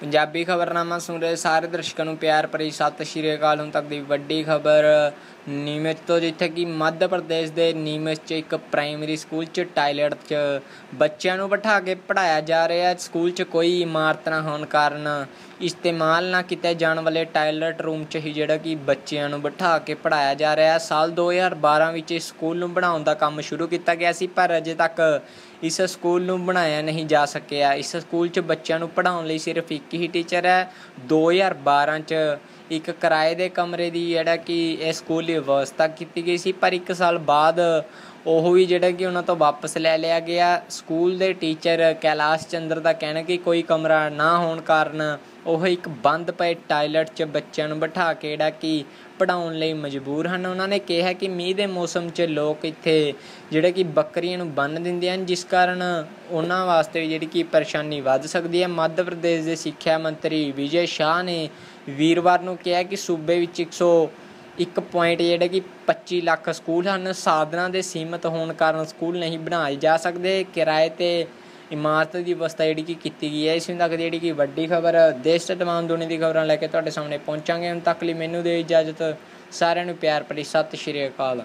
ਪੰਜਾਬੀ ਖਬਰਨਾਮਾ ਸੁਣ ਰਹੇ ਸਾਰੇ ਦਰਸ਼ਕਾਂ ਨੂੰ ਪਿਆਰ ਭਰੀ ਸਤਿ ਸ਼੍ਰੀ ਅਕਾਲ। ਹੁਣ ਤੱਕ ਦੀ ਵੱਡੀ ਖਬਰ ਨੀਮਚ ਤੋਂ ਜਿੱਥੇ ਕਿ ਮੱਧ ਪ੍ਰਦੇਸ਼ ਦੇ ਨੀਮਚ 'ਚ ਇੱਕ ਪ੍ਰਾਇਮਰੀ ਸਕੂਲ 'ਚ ਟਾਇਲਟ 'ਚ ਬੱਚਿਆਂ ਨੂੰ ਬਿਠਾ ਕੇ ਪੜਾਇਆ ਜਾ ਰਿਹਾ ਹੈ। ਸਕੂਲ 'ਚ ਕੋਈ ਇਮਾਰਤ ਨਾ ਹੋਣ ਕਾਰਨ ਇਸਤੇਮਾਲ ਨਾ ਕੀਤੇ ਜਾਣ ਵਾਲੇ ਟਾਇਲਟ ਰੂਮ 'ਚ ਹੀ ਜਿਹੜਾ ਕਿ ਬੱਚਿਆਂ ਨੂੰ ਬਿਠਾ ਕੇ ਪੜਾਇਆ ਜਾ ਰਿਹਾ ਹੈ। ਸਾਲ 2012 ਵਿੱਚ ਇਸ ਸਕੂਲ ਨੂੰ ਬਣਾਉਣ ਦਾ ਕੰਮ ਸ਼ੁਰੂ ਕੀਤਾ ਗਿਆ ਸੀ, ਪਰ ਅਜੇ ਤੱਕ ਇਸ ਸਕੂਲ ਨੂੰ ਬਣਾਇਆ ਨਹੀਂ ਜਾ ਸਕਿਆ। ਇਸ ਸਕੂਲ 'ਚ ਬੱਚਿਆਂ ਨੂੰ ਪੜਾਉਣ ਲਈ ਸਿਰਫ ਇੱਕ ਹੀ ਟੀਚਰ ਹੈ। 2012 'ਚ ਇੱਕ ਕਿਰਾਏ ਦੇ ਕਮਰੇ ਦੀ ਜਿਹੜਾ ਕਿ ਇਹ ਸਕੂਲ ਵਿਵਸਥਾ ਕੀਤੀ ਗਈ ਸੀ, ਪਰ ਇੱਕ ਸਾਲ ਬਾਅਦ ਉਹ ਵੀ ਜਿਹੜਾ ਕਿ ਉਹਨਾਂ ਤੋਂ ਵਾਪਸ ਲੈ ਲਿਆ ਗਿਆ। ਸਕੂਲ ਦੇ ਟੀਚਰ ਕੈਲਾਸ਼ ਚੰਦਰ ਦਾ ਕਹਿਣਾ ਕਿ ਕੋਈ ਕਮਰਾ ਨਾ ਹੋਣ ਕਾਰਨ ਉਹ ਇੱਕ ਬੰਦ ਪਏ ਟਾਇਲਟ 'ਚ ਬੱਚਿਆਂ ਨੂੰ ਬਿਠਾ ਕੇ ਜਿਹੜਾ ਕਿ ਪੜਾਉਣ ਲਈ ਮਜਬੂਰ ਹਨ। ਉਹਨਾਂ ਨੇ ਕਿਹਾ ਕਿ ਮੀਂਹ ਦੇ ਮੌਸਮ 'ਚ ਲੋਕ ਇੱਥੇ ਜਿਹੜੇ ਕਿ ਬੱਕਰੀਆਂ ਨੂੰ ਬੰਨ ਦਿੰਦੇ ਹਨ, ਜਿਸ ਕਾਰਨ ਉਹਨਾਂ ਵਾਸਤੇ ਜਿਹੜੀ ਕਿ ਪਰੇਸ਼ਾਨੀ ਵੱਧ ਸਕਦੀ ਹੈ। ਮੱਧ ਪ੍ਰਦੇਸ਼ ਦੇ ਸਿੱਖਿਆ ਮੰਤਰੀ ਵਿਜੇ ਸ਼ਾਹ ਨੇ ਵੀਰਵਾਰ ਨੂੰ ਕਿਹਾ ਕਿ ਸੂਬੇ ਵਿੱਚ 100 ਇੱਕ ਪੁਆਇੰਟ ਜਿਹੜੇ ਕਿ 25 ਲੱਖ ਸਕੂਲ ਹਨ, ਸਾਧਨਾਂ ਦੇ ਸੀਮਤ ਹੋਣ ਕਾਰਨ ਸਕੂਲ ਨਹੀਂ ਬਣਾਏ ਜਾ ਸਕਦੇ। ਕਿਰਾਏ ਤੇ ਇਮਾਰਤ ਦੀ ਵਿਵਸਥਾ ਜਿਹੜੀ ਕਿ ਕੀਤੀ ਗਈ ਹੈ, ਇਸ ਤੱਕ ਦੀ ਜਿਹੜੀ ਕਿ ਵੱਡੀ ਖਬਰ ਦੇਸ਼ ਤੇ ਤਮਾਮ ਦੁਨੀਆ ਦੀ ਖਬਰਾਂ ਲੈ ਕੇ ਤੁਹਾਡੇ ਸਾਹਮਣੇ ਪਹੁੰਚਾਂਗੇ। ਹੁਣ ਤੱਕ ਲਈ ਮੈਨੂੰ ਦੇ ਇਜਾਜ਼ਤ, ਸਾਰਿਆਂ ਨੂੰ ਪਿਆਰ ਭਰੀ ਸਤਿ ਸ਼੍ਰੀ ਅਕਾਲ।